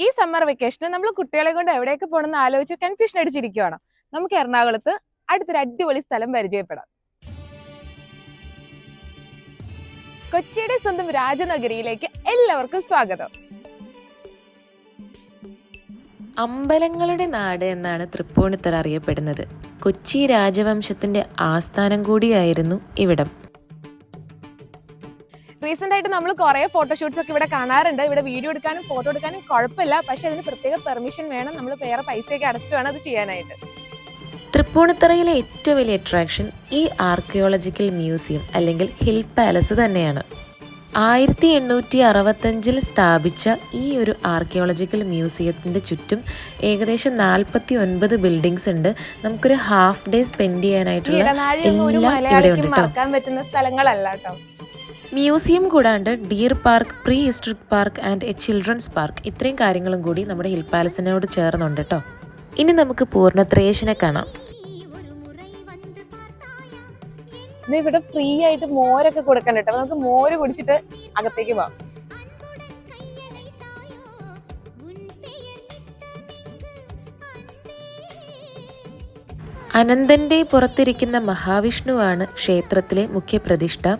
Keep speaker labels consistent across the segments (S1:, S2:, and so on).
S1: ഈ സമ്മർ വെക്കേഷന് നമ്മൾ കുട്ടികളെ കൊണ്ട് എവിടെയൊക്കെ പോകണമെന്ന് ആലോചിച്ച് കൺഫ്യൂഷൻ അടിച്ചിരിക്കുകയാണ് നമുക്ക് എറണാകുളത്ത് അടുത്തൊരു അടിപൊളി സ്ഥലം പരിചയപ്പെടാം. കൊച്ചിയുടെ സ്വന്തം രാജനഗരിയിലേക്ക് എല്ലാവർക്കും സ്വാഗതം.
S2: അമ്പലങ്ങളുടെ നാട് എന്നാണ് തൃപ്പൂണിത്തറ അറിയപ്പെടുന്നത്. കൊച്ചി രാജവംശത്തിന്റെ ആസ്ഥാനം കൂടിയായിരുന്നു ഇവിടം.
S1: ആയിട്ട് നമ്മൾ കുറെ ഫോട്ടോഷൂട്ട്സ് ഒക്കെ ഇവിടെ കാണാറുണ്ട്. ഇവിടെ വീഡിയോ എടുക്കാനും ഫോട്ടോ എടുക്കാനും കുഴപ്പമില്ല പക്ഷെ അതിന് പ്രത്യേക പെർമിഷൻ വേണം. നമ്മൾ വേറെ പൈസയൊക്കെ അടച്ചിട്ട് വേണം അത് ചെയ്യാനായിട്ട്.
S2: തൃപ്പൂണിത്തറയിലെ ഏറ്റവും വലിയ അട്രാക്ഷൻ ഈ ആർക്കിയോളജിക്കൽ മ്യൂസിയം അല്ലെങ്കിൽ ഹിൽ പാലസ് തന്നെയാണ്. ആയിരത്തി എണ്ണൂറ്റി അറുപത്തഞ്ചിൽ സ്ഥാപിച്ച ഈ ഒരു ആർക്കിയോളജിക്കൽ മ്യൂസിയത്തിന്റെ ചുറ്റും ഏകദേശം നാൽപ്പത്തി ഒൻപത് ബിൽഡിങ്സ് ഉണ്ട്. നമുക്കൊരു ഹാഫ് ഡേ സ്പെൻഡ് ചെയ്യാനായിട്ടുള്ള എല്ലാം ഇവിടെ ഉണ്ട്
S1: മറക്കാൻ പറ്റുന്ന സ്ഥലങ്ങളല്ല കേട്ടോ
S2: മ്യൂസിയം കൂടാണ്ട് deer park prehistoric park and a children's park. ഇത്രയും കാര്യങ്ങളും കൂടി നമ്മുടെ ഹിൽ പാലസിനോട് ചേർന്നുണ്ട് കേട്ടോ ഇനി നമുക്ക് പൂർണത്രയേശനെ കാണാം.
S1: ഇവിടെ ഫ്രീ ആയിട്ട് മോരൊക്കെ കൊടുക്കണ്ട കേട്ടോ നമുക്ക് മോര് കുടിച്ചിട്ട് അകത്തേക്ക് പോവാം.
S2: അനന്തന്റെ പുറത്തിരിക്കുന്ന മഹാവിഷ്ണുവാണ് ക്ഷേത്രത്തിലെ മുഖ്യ പ്രതിഷ്ഠ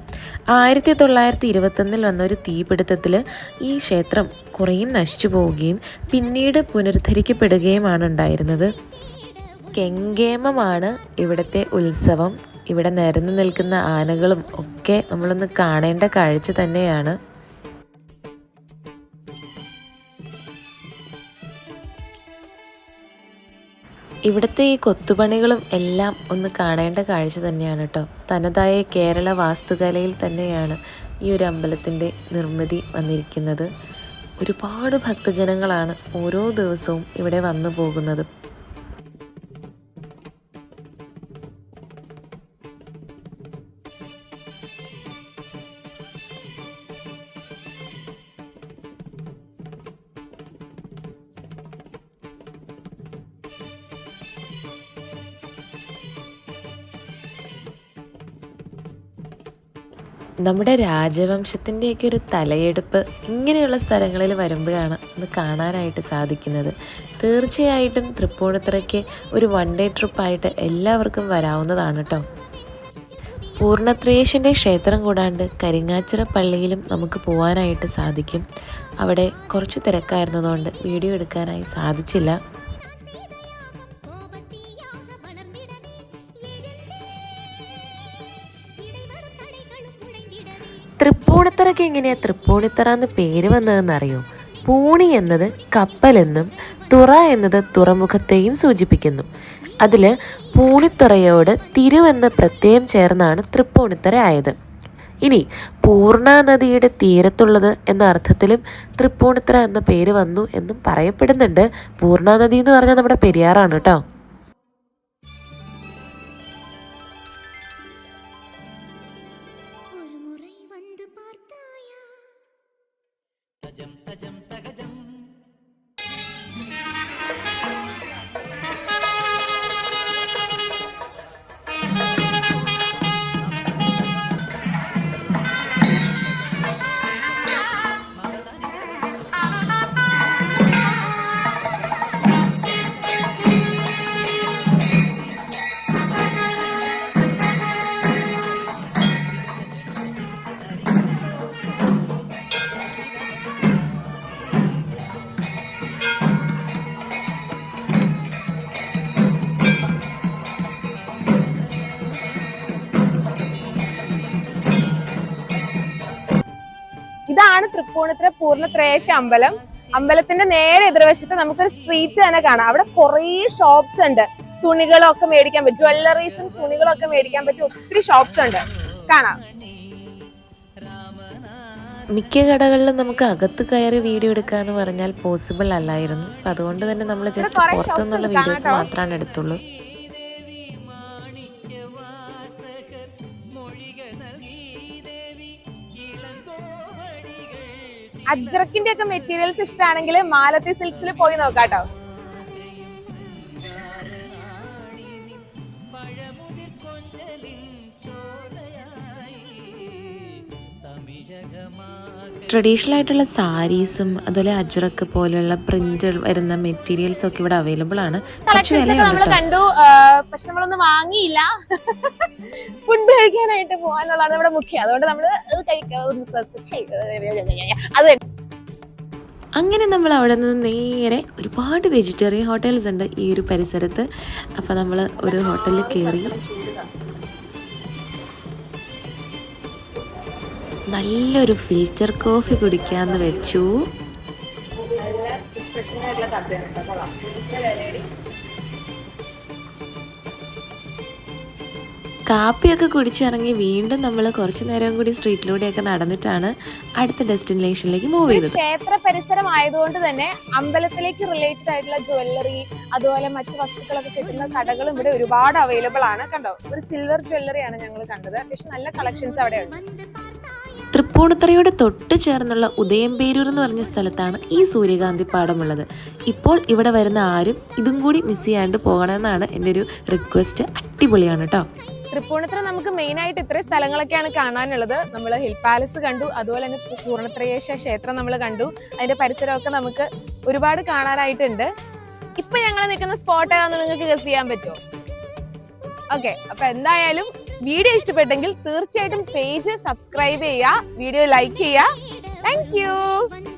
S2: ആയിരത്തി തൊള്ളായിരത്തി ഇരുപത്തൊന്നിൽ വന്ന ഒരു തീപിടുത്തത്തിൽ ഈ ക്ഷേത്രം കുറേയും നശിച്ചു പോവുകയും പിന്നീട് പുനരുദ്ധരിക്കപ്പെടുകയുമാണ് ഉണ്ടായിരുന്നത് കെങ്കേമമാണ് ഇവിടുത്തെ ഉത്സവം. ഇവിടെ നിരന്നു നിൽക്കുന്ന ആനകളും ഒക്കെ നമ്മളൊന്ന് കാണേണ്ട കാഴ്ച തന്നെയാണ്. ഇവിടുത്തെ ഈ കൊത്തുപണികളും എല്ലാം ഒന്ന് കാണേണ്ട കാഴ്ച തന്നെയാണ് കേട്ടോ തനതായ കേരള വാസ്തുകലയിൽ തന്നെയാണ് ഈ ഒരു അമ്പലത്തിന്റെ നിർമ്മിതി വന്നിരിക്കുന്നത്. ഒരുപാട് ഭക്തജനങ്ങളാണ് ഓരോ ദിവസവും ഇവിടെ വന്നു പോകുന്നത്. നമ്മുടെ രാജവംശത്തിന്റെയൊക്കെ ഒരു തലയെടുപ്പ് ഇങ്ങനെയുള്ള സ്ഥലങ്ങളിൽ വരുമ്പോഴാണ് ഒന്ന് കാണാനായിട്ട് സാധിക്കുന്നത്. തീർച്ചയായിട്ടും തൃപ്പൂണിത്തുറയ്ക്ക് ഒരു വൺ ഡേ ട്രിപ്പായിട്ട് എല്ലാവർക്കും വരാവുന്നതാണ് കേട്ടോ പൂർണത്രേശന്റെ ക്ഷേത്രം കൂടാണ്ട് കരിങ്ങാച്ചിറ പള്ളിയിലും നമുക്ക് പോകാനായിട്ട് സാധിക്കും. അവിടെ കുറച്ച് തിരക്കായിരുന്നതുകൊണ്ട് വീഡിയോ എടുക്കാനായി സാധിച്ചില്ല. തൃപ്പൂണിത്തറയ്ക്ക് എങ്ങനെയാണ് തൃപ്പൂണിത്തറ എന്ന് പേര് വന്നതെന്ന് അറിയോ പൂണി എന്നത് കപ്പലെന്നും തുറ എന്നത് തുറമുഖത്തെയും സൂചിപ്പിക്കുന്നു. അതിൽ പൂണിത്തുറയോട് തിരുവെന്ന പ്രത്യയം ചേർന്നാണ് തൃപ്പൂണിത്തറ ആയത്. ഇനി പൂർണ നദിയുടെ തീരത്തുള്ളത് എന്ന അർത്ഥത്തിലും തൃപ്പൂണിത്തറ എന്ന പേര് വന്നു എന്നും പറയപ്പെടുന്നുണ്ട്. പൂർണ നദി എന്ന് പറഞ്ഞാൽ നമ്മുടെ പെരിയാറാണ് കേട്ടോ.
S3: అజం అజం సగజం
S1: ഇതാണ് തൃപ്പൂണിത്തുറ പൂർണത്രയേശ അമ്പലം. അമ്പലത്തിന്റെ നേരെ എതിർവശത്ത് നമുക്കൊരു സ്ട്രീറ്റ് തന്നെ കാണാം. അവിടെ കുറേ ഷോപ്സ് ഉണ്ട്. തുണികളൊക്കെ മേടിക്കാൻ പറ്റും. ജ്വല്ലറീസും തുണികളൊക്കെ മേടിക്കാൻ പറ്റും. ഒത്തിരി ഷോപ്സ് ഉണ്ട്. കാണാം.
S2: മിക്ക കടകളിലും നമുക്ക് അകത്ത് കയറി വീഡിയോ എടുക്കുക എന്ന് പറഞ്ഞാൽ പോസിബിൾ അല്ലായിരുന്നു. അതുകൊണ്ട് തന്നെ നമ്മൾ ജസ്റ്റ്
S1: പുറത്തുനിന്നുള്ള
S2: നിന്നുള്ള വീഡിയോസ്. മാത്രമാണ് എടുത്തുള്ളൂ.
S1: അജ്രക്കിന്റെ ഒക്കെ മെറ്റീരിയൽസ് ഇഷ്ടമാണെങ്കിൽ മാലത്തി സിൽക്സിൽ പോയി നോക്കാട്ടോ.
S2: ട്രഡീഷണൽ ആയിട്ടുള്ള സാരീസും അതുപോലെ അജ്രക്ക് പോലെയുള്ള പ്രിന്റ് വരുന്ന മെറ്റീരിയൽസ് ഒക്കെ ഇവിടെ അവൈലബിൾ ആണ്.
S1: നമ്മൾ കണ്ടു പക്ഷെ നമ്മളൊന്നും വാങ്ങിയില്ല. ഫുഡ് കഴിക്കാനായിട്ട് പോകാന്നുള്ളതാണ് നമ്മുടെ മുഖ്യം. അതുകൊണ്ട് നമ്മൾ അത്
S2: അങ്ങനെ നമ്മൾ അവിടെ നിന്ന് നേരെ ഒരുപാട് വെജിറ്റേറിയൻ ഹോട്ടൽസ് ഉണ്ട് ഈ ഒരു പരിസരത്ത്. അപ്പോൾ നമ്മൾ ഒരു ഹോട്ടലിൽ കയറി നല്ലൊരു ഫിൽറ്റർ കോഫി കുടിക്കാന്ന് വെച്ചു. കാപ്പിയൊക്കെ കുടിച്ചിറങ്ങി വീണ്ടും നമ്മൾ കുറച്ചു നേരം കൂടി സ്ട്രീറ്റിലൂടെയൊക്കെ നടന്നിട്ടാണ് അടുത്ത ഡെസ്റ്റിനേഷനിലേക്ക് മൂവ് ചെയ്തത്.
S1: ക്ഷേത്ര പരിസരം ആയതുകൊണ്ട് തന്നെ അമ്പലത്തിലേക്ക് റിലേറ്റഡ് ആയിട്ടുള്ള ജ്വല്ലറി അതുപോലെ മറ്റു വസ്തുക്കളൊക്കെ കിട്ടുന്ന കടകളും ഇവിടെ ഒരുപാട് അവൈലബിൾ ആണ്. കണ്ടോ? ഒരു സിൽവർ ജ്വല്ലറി ആണ് ഞങ്ങൾ കണ്ടത്. അത്യാവശ്യം നല്ല കളക്ഷൻസ് അവിടെ ഉണ്ട്.
S2: തൃപ്പൂണിത്തറയോട് തൊട്ട് ചേർന്നുള്ള ഉദയംപേരൂർ എന്ന് പറഞ്ഞ സ്ഥലത്താണ് ഈ സൂര്യകാന്തി പാടമുള്ളത് ഇപ്പോൾ ഇവിടെ വരുന്ന ആരും ഇതും കൂടി മിസ് ചെയ്യാണ്ട് പോകണമെന്നാണ് എന്റെ ഒരു റിക്വസ്റ്റ് അടിപൊളിയാണ് കേട്ടോ
S1: തൃപ്പൂണിത്തറ നമുക്ക് മെയിൻ ആയിട്ട് ഇത്രയും സ്ഥലങ്ങളൊക്കെയാണ് കാണാനുള്ളത്. നമ്മൾ ഹിൽ പാലസ് കണ്ടു അതുപോലെ തന്നെ പൂർണത്രയേശ ക്ഷേത്രം നമ്മൾ കണ്ടു. അതിന്റെ പരിസരമൊക്കെ നമുക്ക് ഒരുപാട് കാണാനായിട്ടുണ്ട്. ഇപ്പൊ ഞങ്ങൾ നിൽക്കുന്ന സ്പോട്ട് ഏതാണെന്ന് നിങ്ങൾക്ക് ഗസ് ചെയ്യാൻ പറ്റുമോ? ഓക്കെ അപ്പൊ എന്തായാലും വീഡിയോ ഇഷ്ടപ്പെട്ടെങ്കിൽ തീർച്ചയായിട്ടും പേജ് സബ്സ്ക്രൈബ് ചെയ്യുക വീഡിയോ ലൈക്ക് ചെയ്യുക. താങ്ക്